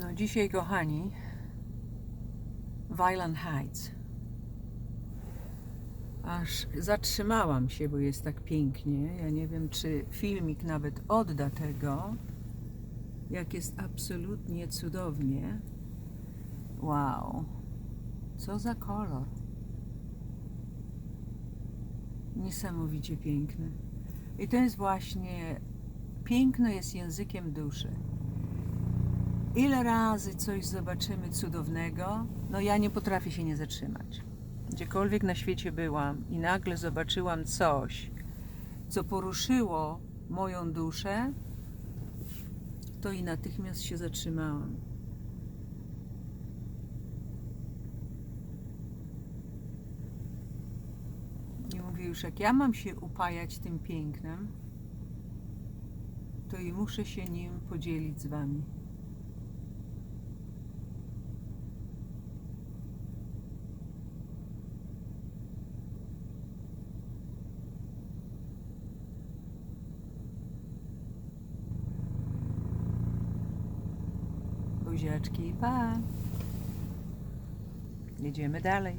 No dzisiaj, kochani, Violent Heights. Aż zatrzymałam się, bo jest tak pięknie. Ja nie wiem, czy filmik nawet odda tego, jak jest absolutnie cudownie. Wow, co za kolor. Niesamowicie piękny. I to jest właśnie, piękno jest językiem duszy. Ile razy coś zobaczymy cudownego, no ja nie potrafię się nie zatrzymać. Gdziekolwiek na świecie byłam i nagle zobaczyłam coś, co poruszyło moją duszę, to i natychmiast się zatrzymałam. Nie mówię już, jak ja mam się upajać tym pięknem, to i muszę się nim podzielić z Wami. Buziaczki, pa! Jedziemy dalej.